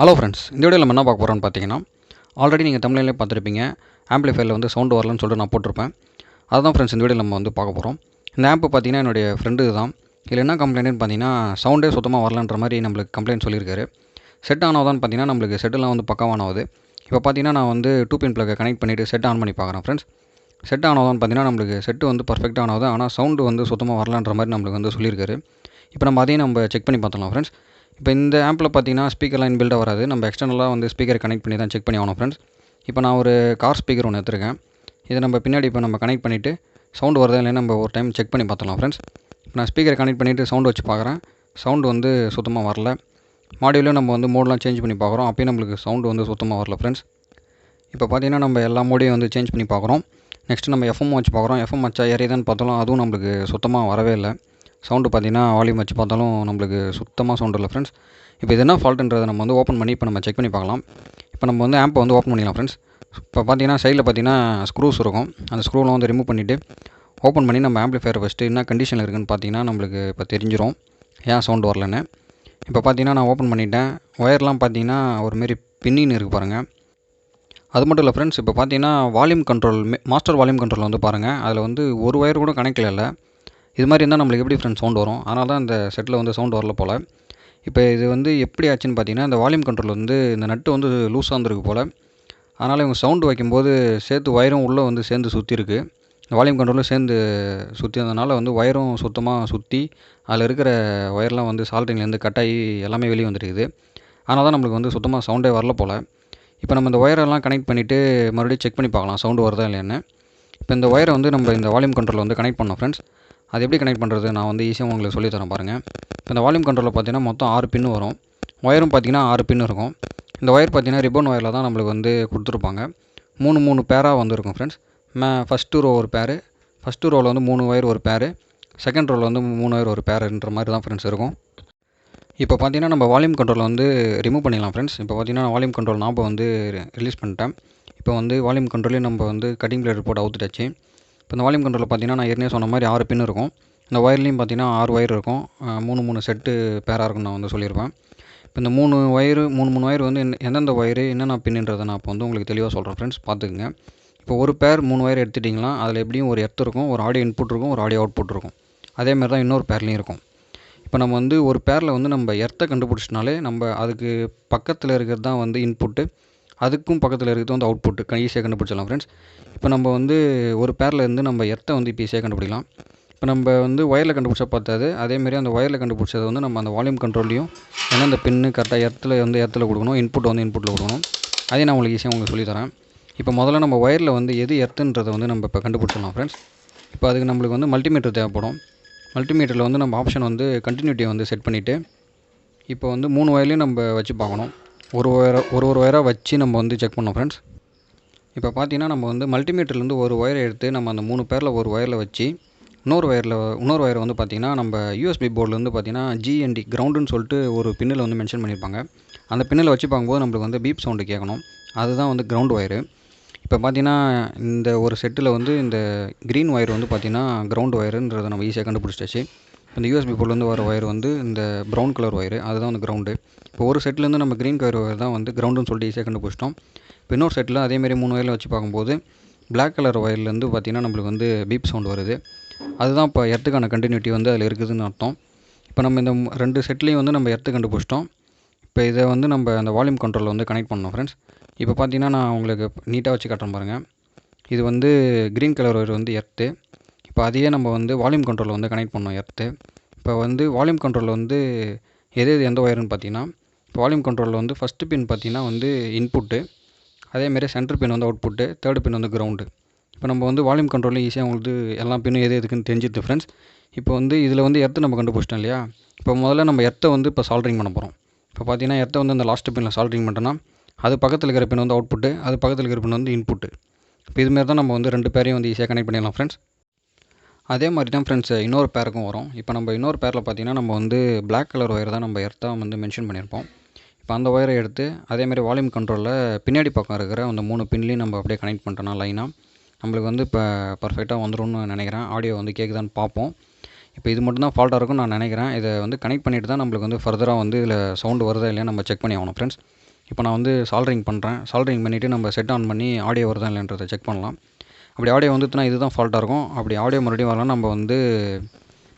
Hello friends இந்த வீடியோவில் நம்ம என்ன பார்க்க போகிறோம்னு பார்த்தீங்கன்னா ஆல்ரெடி நீங்கள் தமிழ்லேயே பார்த்துருப்பீங்க. ஆம்பிளிஃபைரில் வந்து சவுண்டு வரலன்னு சொல்லிட்டு நான் போட்டிருப்பேன். அதுதான் ஃப்ரெண்ட்ஸ் இந்த வீடியோவில் நம்ம வந்து பார்க்க போகிறோம் இந்த ஆப்பு பார்த்தீங்கன்னா என்னுடைய ஃப்ரெண்டு தான் இதில் என்ன கம்ப்ளைண்ட்னு பார்த்தீங்கன்னா சவுண்டே சுத்தமாக வரலன்ற மாதிரி நம்மளுக்கு கம்ப்ளைண்ட் சொல்லியிருக்காரு. செட் ஆனாவதான்னு பார்த்தீங்கன்னா நம்மளுக்கு செட்டெல்லாம் வந்து பக்காவான ஆகுது. இப்போ பார்த்தீங்கன்னா நான் வந்து டூ பின் ப்ளக்கை கனெக்ட் பண்ணிவிட்டு செட் ஆன் பண்ணி பார்க்குறேன் ஃப்ரெண்ட்ஸ் செட் ஆனதான்னு பார்த்தீங்கன்னா நம்மளுக்கு செட்டு வந்து பர்ஃபெக்டாக ஆகுது. ஆனால் சவுண்டு வந்து சுத்தமாக வரலன்ற மாதிரி நம்மளுக்கு வந்து சொல்லியிருக்காரு. இப்போ நம்ம அதையும் நம்ம செக் பண்ணி பார்த்தலாம் ஃப்ரெண்ட்ஸ் இப்போ இந்த ஆப்பில் பார்த்தீங்கன்னா ஸ்பீக்கர்லாம் இன்பில்டாக வராது. நம்ம எக்ஸ்டர்னலாக வந்து ஸ்பீக்கர் கனெக்ட் பண்ணி தான் செக் பண்ணி ஆகணும் ஃப்ரெண்ட்ஸ் இப்போ நான் ஒரு கார் ஸ்பீக்கர் ஒன்று எடுத்துருக்கேன். இதை நம்ம பின்னாடி இப்போ நம்ம கனெக்ட் பண்ணிவிட்டு சவுண்டு வருதா இல்லைன்னு நம்ம ஒரு டைம் செக் பண்ணி பார்த்துலாம் ஃப்ரெண்ட்ஸ் இப்போ நான் ஸ்பீக்கர் கனெக்ட் பண்ணிவிட்டு சவுண்டு வச்சு பார்க்குறேன். சவுண்டு வந்து சுத்தமாக வரல. மாடியூலும் நம்ம வந்து மோட்லாம் சேஞ்ச் பண்ணி பார்க்குறோம். அப்பயும் நம்மளுக்கு சவுண்டு வந்து சுத்தமாக வரல ஃப்ரெண்ட்ஸ் இப்போ பார்த்தீங்கன்னா நம்ம எல்லா மோடையும் வந்து சேஞ்ச் பண்ணி பார்க்குறோம். நெக்ஸ்ட்டு நம்ம எஃப்எம் வச்சு பார்க்குறோம். எஃப்எம் வச்சா ஏறியதான்னு பார்த்தாலும் அதுவும் நம்மளுக்கு சுத்தமாக வரவே இல்லை. சவுண்டு பார்த்தீங்கன்னா வால்யூம் வச்சு பார்த்தாலும் நம்மளுக்கு சுத்தமாக சவுண்டு இல்லை ஃப்ரெண்ட்ஸ் இப்போ இது என்ன ஃபால்ட்டுன்றதை நம்ம வந்து ஓப்பன் பண்ணி இப்போ நம்ம செக் பண்ணி பார்க்கலாம். இப்போ நம்ம வந்து ஆம்பை வந்து ஓப்பன் பண்ணிக்கலாம் ஃப்ரெண்ட்ஸ் இப்போ பார்த்தீங்கன்னா சைடில் பார்த்தீங்கன்னா ஸ்க்ரூஸ் இருக்கும். அந்த ஸ்க்ரூலாம் வந்து ரிமூவ் பண்ணிவிட்டு ஓப்பன் பண்ணி நம்ம ஆம்பிளிஃபையர் ஃபஸ்ட்டு என்ன கண்டிஷனில் இருக்குதுன்னு பார்த்தீங்கன்னா நம்மளுக்கு இப்போ தெரிஞ்சிரும். ஏன் சவுண்டு வரலன்னு. இப்போ பார்த்தீங்கன்னா நான் ஓப்பன் பண்ணிட்டேன். ஒயர்லாம் பார்த்தீங்கன்னா ஒரு மாரி பின்னின்னு இருக்குது பாருங்கள் அது மட்டும் இல்லை ஃப்ரெண்ட்ஸ் இப்போ பார்த்தீங்கன்னா volume control master volume control வந்து பாருங்கள் அதில் வந்து ஒரு ஒயர் கூட கணக்கில் இல்லை. இது மாதிரி இருந்தால் நம்மளுக்கு எப்படி ஃப்ரெண்ட்ஸ் சவுண்ட் வரும்? அதனால தான் இந்த செட்டில் வந்து சவுண்ட் வரல போல். இப்போ இது வந்து எப்படி ஆச்சுன்னு பார்த்தீங்கன்னா இந்த வால்யூம் கண்ட்ரோல் வந்து இந்த நட்டு வந்து லூஸாக இருந்திருக்கு போல். அதனால் இவங்க சவுண்டு வைக்கும்போது சேர்த்து ஒயரும் உள்ளே வந்து சேர்ந்து சுற்றிருக்கு வால்யூம் கண்ட்ரோலும் சேர்ந்து சுற்றி இருந்ததுனால வந்து ஒயரும் சுத்தமாக சுற்றி அதில் இருக்கிற ஒயர்லாம் வந்து சால்ட்ரிங்லேருந்து கட் ஆகி எல்லாமே வெளியே வந்துருக்குது. அதனால தான் நம்மளுக்கு வந்து சுத்தமாக சவுண்டே வரல போல். இப்போ நம்ம இந்த ஒயரெல்லாம் கனெக்ட் பண்ணிவிட்டு மறுபடியும் செக் பண்ணி பார்க்கலாம் சவுண்டு வருதா இல்லையான்னு. இப்போ இந்த ஒயரை வந்து நம்ம இந்த வால்யூம் கண்ட்ரோலில் வந்து கனெக்ட் பண்ணோம் ஃப்ரெண்ட்ஸ் அது எப்படி கனெக்ட் பண்ணுறது நான் வந்து ஈஸியாக உங்களுக்கு சொல்லித்தரேன் பாருங்கள் இப்போ இந்த வால்யூம் கண்ட்ரோலில் பார்த்தீங்கன்னா மொத்தம் ஆறு பின்னு வரும். ஒயரும் பார்த்தீங்கன்னா ஆறு பின்னு இருக்கும். இந்த ஒயர் பார்த்தீங்கன்னா ரிப்பன் ஒயரில் தான் நம்மளுக்கு வந்து கொடுத்துருப்பாங்க. மூணு மூணு பேராக வந்துருக்கும் ஃப்ரெண்ட்ஸ் மே ஃபஸ்ட்டு ரோ ஒரு பேரு ஃபஸ்ட்டு ரோவில் வந்து மூணு ஒயர் ஒரு பேரு செகண்ட் ரோவில் வந்து மூணு ஒயர் ஒரு பேருன்ற மாதிரி தான் ஃப்ரெண்ட்ஸ் இருக்கும். இப்போ பார்த்தீங்கன்னா நம்ம வால்யூம் கண்ட்ரோல் வந்து ரிமூவ் பண்ணிடலாம் ஃப்ரெண்ட்ஸ் இப்போ பார்த்தீங்கன்னா வால்யூம் கண்ட்ரோல் நான் இப்போ வந்து ரிலீஸ் பண்ணிட்டேன். இப்போ வந்து வால்யூம் கண்ட்ரோலையும் நம்ம வந்து கட்டிங் பிளேட் போட்டு அவுத்துட்டாச்சு. இப்போ இந்த வால்யூம் கண்ட்ரோலில் பார்த்தீங்கன்னா நான் ஏற்கனவே சொன்ன மாதிரி ஆறு பின் இருக்கும். இந்த ஒயர்லேயும் பார்த்தீங்கன்னா ஆறு ஒயர் இருக்கும். மூணு மூணு செட்டு பேராக இருக்கும்னு நான் வந்து சொல்லியிருப்பேன். இப்போ இந்த மூணு ஒயரு மூணு மூணு ஒயர் வந்து எந்தெந்த ஒயரு என்னென்ன பின்னுன்றதை நான் இப்போ வந்து உங்களுக்கு தெளிவாக சொல்கிறேன் ஃப்ரெண்ட்ஸ் பார்த்துக்குங்க. இப்போ ஒரு பேர் மூணு ஒயர் எடுத்துட்டிங்கன்னா அதில் எப்படியும் ஒரு எர்த் இருக்கும் ஒரு ஆடியோ இன்புட் இருக்கும் ஒரு ஆடியோ அவுட்புட் இருக்கும். அதேமாதிரி தான் இன்னொரு பேர்லேயும் இருக்கும். இப்போ நம்ம வந்து ஒரு பேரில் வந்து நம்ம எர்த்தை கண்டுபிடிச்சினாலே நம்ம அதுக்கு பக்கத்தில் இருக்கிறது தான் வந்து இன்புட்டு அதுக்கும் பக்கத்தில் இருக்கிறது வந்து அவுட்புட்டு ஈஸியாக கண்டுபிடிச்சிடலாம் ஃப்ரெண்ட்ஸ் இப்போ நம்ம வந்து ஒரு பேரில் இருந்து நம்ம எர்த்தை வந்து இப்போ ஈஸியாக கண்டுபிடிக்கலாம் இப்போ நம்ம வந்து ஒயரில் கண்டுபிடிச்சா பார்த்தாது. அதேமாரி அந்த ஒயரில் கண்டுபிடிச்சது வந்து நம்ம அந்த வால்யூம் கண்ட்ரோல்லையும் ஏன்னா அந்த பின்னு கரெக்டாக எர்த்தில் வந்து எர்த்தில் கொடுக்கணும் இன்புட் வந்து இன்புட்டில் கொடுக்கணும். அதையும் நான் உங்களுக்கு ஈஸியாக உங்களுக்கு சொல்லித்தரேன். இப்போ முதல்ல நம்ம ஒயரில் வந்து எது எர்த்துன்றதை வந்து நம்ம இப்போ கண்டுபிடிச்சிடலாம் ஃப்ரெண்ட்ஸ் இப்போ அதுக்கு நம்மளுக்கு வந்து மல்டிமீட்டர் தேவைப்படும். மல்டிமீட்டரில் வந்து நம்ம ஆப்ஷன் வந்து கண்டினியூட்டியை வந்து செட் பண்ணிவிட்டு இப்போ வந்து மூணு ஒயர்லையும் நம்ம வச்சு பார்க்கணும். ஒரு ஒயரை ஒரு ஒரு ஒயராக வச்சு நம்ம வந்து செக் பண்ணோம் ஃப்ரெண்ட்ஸ் இப்போ பார்த்தீங்கன்னா நம்ம வந்து மல்டிமீட்டர்லேருந்து ஒரு ஒயரை எடுத்து நம்ம அந்த மூணு பேரில் ஒரு ஒயரில் வச்சு இன்னொரு ஒயரில் இன்னொரு ஒயரை வந்து பார்த்திங்கன்னா நம்ம யூஎஸ்பி போர்டிலேருந்து பார்த்தீங்கன்னா ஜிஎன்டி கிரவுண்டுன்னு சொல்லிட்டு ஒரு பின்னில் வந்து மென்ஷன் பண்ணியிருப்பாங்க அந்த பின்னில் வச்சு பார்க்கும்போது நம்மளுக்கு வந்து பீப் சவுண்டு கேட்கணும். அதுதான் வந்து கிரவுண்ட் ஒயரு இப்போ பார்த்தீங்கன்னா இந்த ஒரு செட்டில் வந்து இந்த க்ரீன் ஒயர் வந்து பார்த்திங்கன்னா கிரவுண்ட் ஒயருன்றதை நம்ம ஈஸியாக கண்டுபிடிச்சாச்சு அந்த யூஎஸ்பி போர்ட்லேருந்து வர ஒயர் வந்து இந்த ப்ரௌன் கலர் ஒயரு அதுதான் வந்து கிரவுண்டு இப்போ ஒரு செட்லேருந்து நம்ம க்ரீன் கலர் ஒயர் தான் வந்து கிரவுண்டுன்னு சொல்லிட்டு ஈஸியாக கண்டுபிடிச்சிட்டோம். இப்போ இன்னொரு செட்டில் அதேமாரி மூணு ஒயரில் வச்சு பார்க்கும்போது பிளாக் கலர் ஒயர்லேருந்து பார்த்திங்கன்னா நம்மளுக்கு வந்து பீப் சவுண்ட் வருது. அதுதான் இப்போ எர்த்துக்கான கண்டினியூட்டி வந்து அதில் இருக்குதுன்னு அர்த்தம். இப்போ நம்ம இந்த ரெண்டு செட்லேயும் வந்து நம்ம எர்த்து கண்டுபிடிச்சிட்டோம். இப்போ இதை வந்து நம்ம அந்த வால்யூம் கண்ட்ரோலில் வந்து கனெக்ட் பண்ணோம் ஃப்ரெண்ட்ஸ் இப்போ பார்த்தீங்கன்னா நான் உங்களுக்கு நீட்டாக வச்சு காட்டுறேன் பாருங்கள் இது வந்து க்ரீன் கலர் ஒயர் வந்து எர்த்து இப்போ அதையே நம்ம வந்து வால்யூம் கண்ட்ரோலில் வந்து கனெக்ட் பண்ணோம் எர்த்து இப்போ வந்து வால்யூம் கண்ட்ரோலில் வந்து எது எது எந்த ஒயருன்னு பார்த்தீங்கன்னா இப்போ வால்யூம் கண்ட்ரோலில் வந்து ஃபஸ்ட்டு பின் பார்த்தீங்கன்னா வந்து இன்புட்டு அதேமாரி சென்டர் பின் வந்து அவுட்புட்டு தேர்டு பின் வந்து கிரவுண்டு இப்போ நம்ம வந்து வால்யூம் கண்ட்ரோலில் ஈஸியாக உங்களுக்கு எல்லா பின்னும் எது எதுக்குன்னு தெரிஞ்சுது ஃப்ரெண்ட்ஸ் இப்போ வந்து இதில் வந்து எர்த்து நம்ம கண்டுபிடிச்சிட்டோம் இல்லையா? இப்போ முதல்ல நம்ம எர்த்தை வந்து இப்போ சால்ட்ரிங் பண்ண போகிறோம் இப்போ பார்த்தீங்கன்னா எர்த்தை வந்து அந்த லாஸ்ட் பின்னில் சால்ட்ரிங் பண்ணிட்டோன்னா அது பக்கத்தில் இருக்கிற பின் வந்து அவுட்புட்டு அது பக்கத்தில் இருக்கிற பின் வந்து இன்புட்டு இப்போ இதுமாரி தான் நம்ம வந்து ரெண்டு பேரையும் வந்து ஈஸியாக கனெக்ட் பண்ணிடலாம் ஃப்ரெண்ட்ஸ் அதே மாதிரி தான் ஃப்ரெண்ட்ஸ் இன்னொரு பேருக்கும் வரும். இப்போ நம்ம இன்னொரு பேரில் பார்த்தீங்கன்னா நம்ம வந்து பிளாக் கலர் ஒயர் தான் நம்ம எர்த்தாக வந்து மென்ஷன் பண்ணியிருப்போம் இப்போ அந்த ஒயரை எடுத்து அதேமாதிரி வால்யூம் கண்ட்ரோலில் பின்னாடி பக்கம் இருக்கிற அந்த மூணு பின்லேயும் நம்ம அப்படியே கனெக்ட் பண்ணிட்டோம்னா லைனாக நம்மளுக்கு வந்து இப்போ பர்ஃபெக்டாக வந்துடும்னு நினைக்கிறேன். ஆடியோ வந்து கேட்குதான்னு பார்ப்போம் இப்போ இது மட்டும் தான் ஃபால்ட்டாக இருக்கும்னு நான் நினைக்கிறேன். இதை வந்து கனெக்ட் பண்ணிட்டு தான் நம்மளுக்கு வந்து ஃபர்தராக வந்து இதில் சவுண்டு வருதா இல்லையா நம்ம செக் பண்ணி ஆகணும் ஃப்ரெண்ட்ஸ் இப்போ நான் வந்து சால்ட்ரிங் பண்ணுறேன் சால்ட்ரிங் பண்ணிவிட்டு நம்ம செட் ஆன் பண்ணி ஆடியோ வருதா இல்லைன்றதை செக் பண்ணலாம். அப்படி ஆடியோ வந்துட்டுனா இதுதான் ஃபால்ட்டாக இருக்கும். அப்படி ஆடியோ மறுபடியும் வரலாம் நம்ம வந்து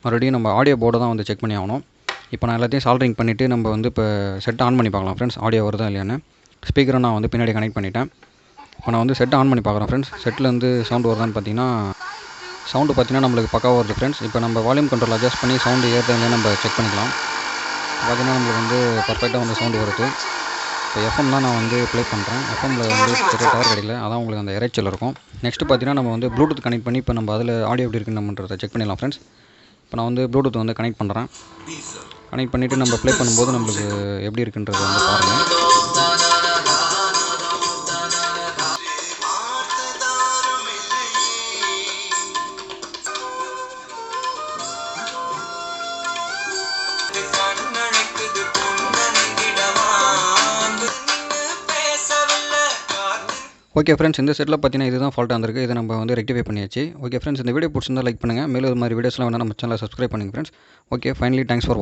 மறுபடியும் நம்ம ஆடியோ போர்டை தான் வந்து செக் பண்ணி ஆகணும். இப்போ நான் எல்லாத்தையும் சால்ட்ரிங் பண்ணிவிட்டு நம்ம வந்து இப்போ செட் ஆன் பண்ணி பார்க்கலாம் ஃப்ரெண்ட்ஸ் ஆடியோ வருதா இல்லையான்னு. ஸ்பீக்கரை நான் வந்து பின்னாடி கனெக்ட் பண்ணிட்டேன். இப்போ நான் வந்து செட் ஆன் பண்ணி பார்க்குறேன் ஃப்ரெண்ட்ஸ் செட்டில் வந்து சவுண்டு வருதான்னு பார்த்தீங்கன்னா சவுண்டு பார்த்தீங்கன்னா நம்மளுக்கு பக்காவாக வருது ஃப்ரெண்ட்ஸ் இப்போ நம்ம வால்யூம் கண்ட்ரோல் அட்ஜஸ்ட் பண்ணி சவுண்டு ஏறுதா நம்ம செக் பண்ணிக்கலாம். பார்த்தீங்கன்னா நம்மளுக்கு வந்து பர்ஃபெக்டாக வந்து சவுண்டு வருது. இப்போ எஃப்எம் தான் நான் வந்து ப்ளே பண்ணுறேன் எஃப்எம்மில் வந்து பெரிய டவர் கிடைக்கல அதான் உங்களுக்கு அந்த இறைச்சல் இருக்கும். நெக்ஸ்ட்டு பார்த்தீங்கன்னா நம்ம வந்து ப்ளூடூத் கனெக்ட் பண்ணி இப்போ நம்ம அதில் ஆடியோ எப்படி இருக்குன்னு செக் பண்ணிடலாம் ஃப்ரெண்ட்ஸ் இப்போ நான் வந்து ப்ளூடூத் வந்து கனெக்ட் பண்ணுறேன் கனெக்ட் பண்ணிவிட்டு நம்ம ப்ளே பண்ணும்போது நம்மளுக்கு எப்படி இருக்குன்றதை வந்து பாருங்கள் ஓகே ஃப்ரெண்ட்ஸ் இந்த செட்டில் பார்த்தீங்கன்னா இதுதான் ஃபால்ட்டாக வந்திருக்கு இதை நம்ம வந்து ரெக்டிஃபை பண்ணியாச்சு. ஓகே ஃப்ரெண்ட்ஸ் இந்த வீடியோ பிடிச்சிருந்தா லைக் பண்ணுங்கள் மேலும் இது மாதிரி வீடியோஸ்லாம் வேணால் நம்ம சேனலை சப்ஸ்கிரைப் பண்ணுங்கள் friends okay finally thanks for